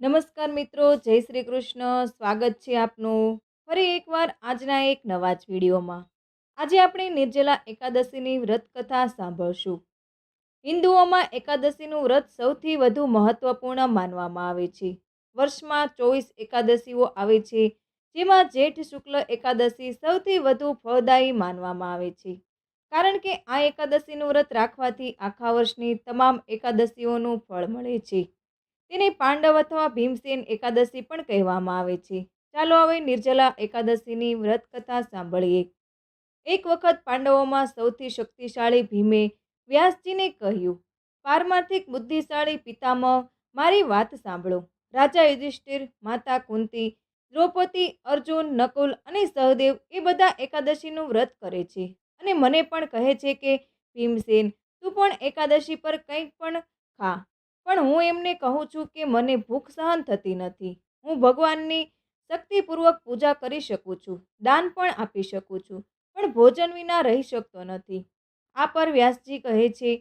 નમસ્કાર મિત્રો, જય શ્રી કૃષ્ણ. સ્વાગત છે આપનું ફરી એકવાર આજના એક નવા જ વિડીયોમાં. આજે આપણે નિર્જલા એકાદશીની વ્રત કથા સાંભળશું. હિન્દુઓમાં એકાદશીનું વ્રત સૌથી વધુ મહત્વપૂર્ણ માનવામાં આવે છે. વર્ષમાં ચોવીસ એકાદશીઓ આવે છે, જેમાં જેઠ શુક્લ એકાદશી સૌથી વધુ ફળદાયી માનવામાં આવે છે. કારણ કે આ એકાદશીનું વ્રત રાખવાથી આખા વર્ષની તમામ એકાદશીઓનું ફળ મળે છે. તેને પાંડવ અથવા ભીમસેન એકાદશી પણ કહેવામાં આવે છે. ચાલો હવે નિર્જલા એકાદશીની વ્રત કથા સાંભળીએ. એક વખત પાંડવોમાં સૌથી શક્તિશાળી ભીમે વ્યાસજીને કહ્યું, પારમાર્થિક બુદ્ધિશાળી પિતામહ, મારી વાત સાંભળો. રાજા યુધિષ્ઠિર, માતા કુંતી, દ્રૌપદી, અર્જુન, નકુલ અને સહદેવ એ બધા એકાદશીનું વ્રત કરે છે. અને મને પણ કહે છે કે, ભીમસેન, તું પણ એકાદશી પર કંઈક પણ ખા. પણ હું એમને કહું છું કે મને ભૂખ સહન થતી નથી. હું ભગવાનની શક્તિપૂર્વક પૂજા કરી શકું છું, દાન પણ આપી શકું છું, પણ ભોજન વિના રહી શકતો નથી. આ પર વ્યાસજી કહે છે,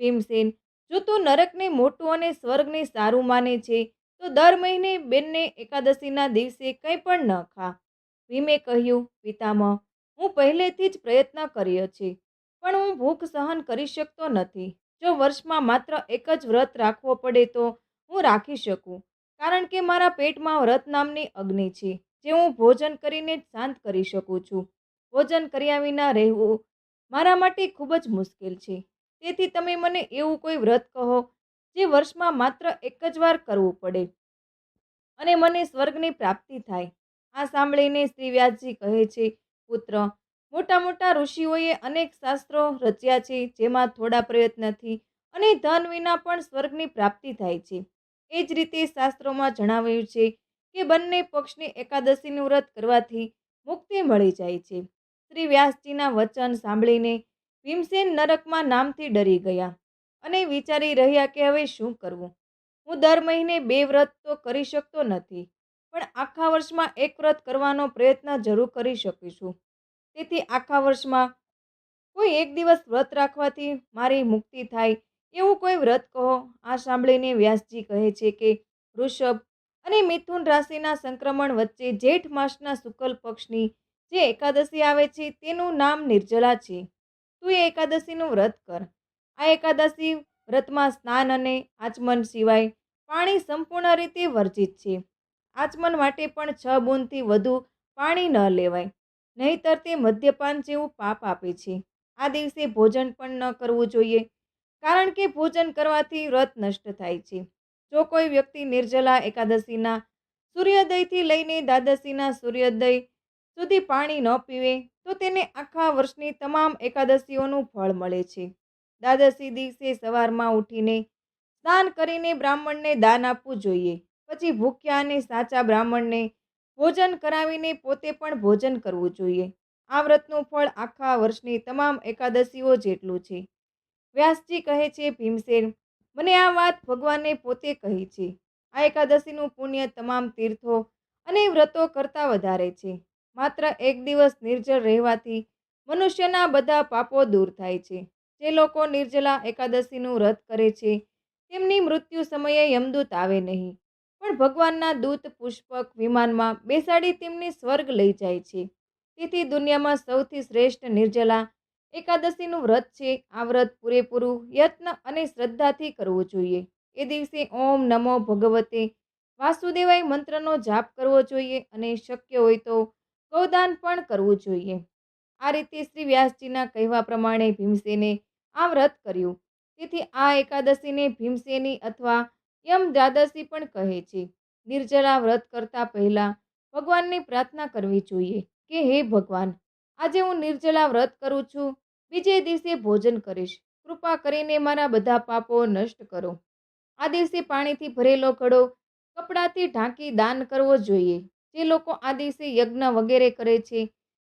ભીમસેન, જો તું નરકને મોટું અને સ્વર્ગને સારું માને છે, તો દર મહિને બેનને એકાદશીના દિવસે કંઈ પણ ન ખા. ભીમે કહ્યું, પિતામહ, હું પહેલેથી જ પ્રયત્ન કર્યો છે, પણ હું ભૂખ સહન કરી શકતો નથી. જો વર્ષમાં માત્ર એક જ વ્રત રાખવો પડે તો હું રાખી શકું? કારણ કે મારા પેટમાં વ્રત નામની અગ્નિ છે, જે હું ભોજન કરીને જ શાંત કરી શકું છું. ભોજન કર્યા વિના રહેવું મારા માટે ખૂબ જ મુશ્કેલ છે. તેથી તમે મને એવું કોઈ વ્રત કહો, જે વર્ષમાં માત્ર એક જ વાર કરવું પડે અને મને સ્વર્ગની પ્રાપ્તિ થાય. આ સાંભળીને શ્રી વ્યાસજી કહે છે, પુત્ર મોટા મોટા ઋષિઓએ અનેક શાસ્ત્રો રચ્યા છે, જેમાં થોડા પ્રયત્નથી અને ધન વિના પણ સ્વર્ગની પ્રાપ્તિ થાય છે. એ જ રીતે શાસ્ત્રોમાં જણાવ્યું છે કે બંને પક્ષની એકાદશીનું વ્રત કરવાથી મુક્તિ મળી જાય છે. શ્રી વ્યાસજીના વચન સાંભળીને ભીમસેન નરકમાં નામથી ડરી ગયા અને વિચારી રહ્યા કે હવે શું કરવું? હું દર મહિને બે વ્રત તો કરી શકતો નથી, પણ આખા વર્ષમાં એક વ્રત કરવાનો પ્રયત્ન જરૂર કરી શકીશું તેથી આખા વર્ષમાં કોઈ એક દિવસ વ્રત રાખવાથી મારી મુક્તિ થાય, એવું કોઈ વ્રત કહો? આ સાંભળીને વ્યાસજી કહે છે કે વૃષભ અને મિથુન રાશિના સંક્રમણ વચ્ચે જેઠ માસના શુક્લ પક્ષની જે એકાદશી આવે છે, તેનું નામ નિર્જલા છે. તું એ એકાદશીનું વ્રત કર. આ એકાદશી વ્રતમાં સ્નાન અને આચમન સિવાય પાણી સંપૂર્ણ રીતે વર્જિત છે. આચમન માટે પણ છ બૂંદથી વધુ પાણી ન લેવાય. નહીતર તે મદ્યપાન જેવું પાપ આપે છે. આ દિવસે ભોજન પણ ન કરવું જોઈએ, કારણ કે ભોજન કરવાથી વ્રત નષ્ટ થાય છે. જો કોઈ વ્યક્તિ નિર્જલા એકાદશીના સૂર્યોદયથી લઈને દ્વાદશીના સૂર્યોદય સુધી પાણી ન પીવે, તો તેને આખા વર્ષની તમામ એકાદશીઓનું ફળ મળે છે. દ્વાદશી દિવસે સવારમાં ઉઠીને સ્નાન કરીને બ્રાહ્મણને દાન આપવું જોઈએ, પછી ભૂખ્યા અને સાચા બ્રાહ્મણને ભોજન કરાવીને પોતે પણ ભોજન કરવું જોઈએ. આ વ્રતનું ફળ આખા વર્ષની તમામ એકાદશીઓ જેટલું છે. વ્યાસજી કહે છે, ભીમસેન, મને આ વાત ભગવાને પોતે કહી છે. આ એકાદશીનું પુણ્ય તમામ તીર્થો અને વ્રતો કરતાં વધારે છે. માત્ર એક દિવસ નિર્જળ રહેવાથી મનુષ્યના બધા પાપો દૂર થાય છે. જે લોકો નિર્જલા એકાદશીનું વ્રત કરે છે, તેમની મૃત્યુ સમયે યમદૂત આવે નહીં. પણ ભગવાનના દૂત, પુષ્પક વિમાનમાં બેસાડી તેમને સ્વર્ગ લઈ જાય છે. તેથી દુનિયામાં સૌથી શ્રેષ્ઠ નિર્જલા, એકાદશીનું વ્રત છે. આ વ્રત પૂરેપૂરું યત્ન અને શ્રદ્ધાથી કરવું જોઈએ. એ દિવસે ઓમ નમો ભગવતે વાસુદેવાય મંત્રનો જાપ કરવો જોઈએ અને શક્ય હોય તો ગૌદાન પણ કરવું જોઈએ. આ રીતે શ્રી વ્યાસજીના કહેવા પ્રમાણે ભીમસેને આ વ્રત કર્યું. તેથી આ એકાદશીને ભીમસેની અથવા યમ દ્વાદશી પણ કહે છે નિર્જલા વ્રત કરતાં પહેલાં ભગવાનની પ્રાર્થના કરવી જોઈએ કે હે ભગવાન, આજે હું નિર્જલા વ્રત કરું છું, બીજે દિવસે ભોજન કરીશ, કૃપા કરીને મારા બધા પાપો નષ્ટ કરો. આ દિવસે પાણીથી ભરેલો ઘડો કપડાથી ઢાંકી દાન કરવો જોઈએ. જે લોકો આ દિવસે યજ્ઞ વગેરે કરે છે,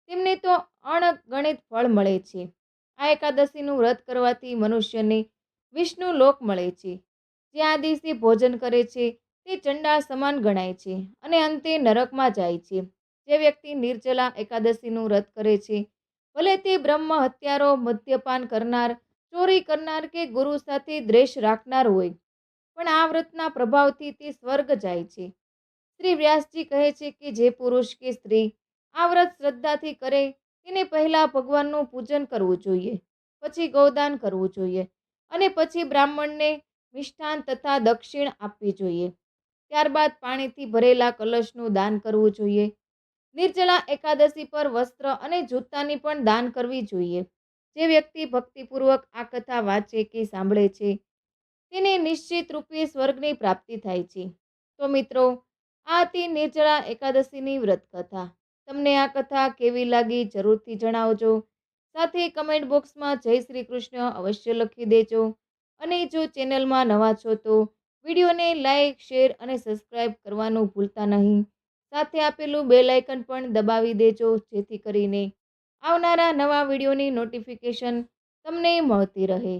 તેમને તો અણગણિત ફળ મળે છે. આ એકાદશીનું વ્રત કરવાથી મનુષ્યને વિષ્ણુ લોક મળે છે. આ દિવસે ભોજન કરે છે, તે ચંડા સમાન ગણાય છે અને અંતે નરકમાં જાય છે. જે વ્યક્તિ નિર્જલા એકાદશીનું વ્રત કરે છે, ભલે તે બ્રહ્મ હત્યારો, મદ્યપાન કરનાર, ચોરી કરનાર કે ગુરુ સાથે દ્વેષ રાખનાર હોય, પણ આ વ્રતના પ્રભાવથી તે સ્વર્ગ જાય છે. શ્રી વ્યાસજી કહે છે કે જે પુરુષ કે સ્ત્રી આ વ્રત શ્રદ્ધાથી કરે, તેને પહેલા ભગવાનનું પૂજન કરવું જોઈએ, પછી ગૌદાન કરવું જોઈએ અને પછી બ્રાહ્મણને મિષ્ઠાન તથા દક્ષિણ આપવી જોઈએ. ત્યારબાદ પાણીથી ભરેલા કલશનું દાન કરવું જોઈએ. નિર્જલા એકાદશી પર વસ્ત્ર અને જૂતાની પણ દાન કરવી જોઈએ. જે વ્યક્તિ ભક્તિપૂર્વક આ કથા વાંચે કે સાંભળે છે, તેને નિશ્ચિત રૂપે સ્વર્ગની પ્રાપ્તિ થાય છે. તો મિત્રો, આ હતી નિર્જળા એકાદશીની વ્રત કથા તમને આ કથા કેવી લાગી જરૂરથી જણાવજો. સાથે કમેન્ટ બોક્સમાં જય શ્રી કૃષ્ણ અવશ્ય લખી દેજો. અને જો ચેનલમાં નવા છો તો વિડીયોને લાઇક શેર અને સબસ્ક્રાઈબ કરવાનું ભૂલતા નહીં. સાથે આપેલું બેલ આઇકન પણ દબાવી દેજો, જેથી કરીને આવનારા નવા વિડીયોની નોટિફિકેશન તમને મળતી રહે.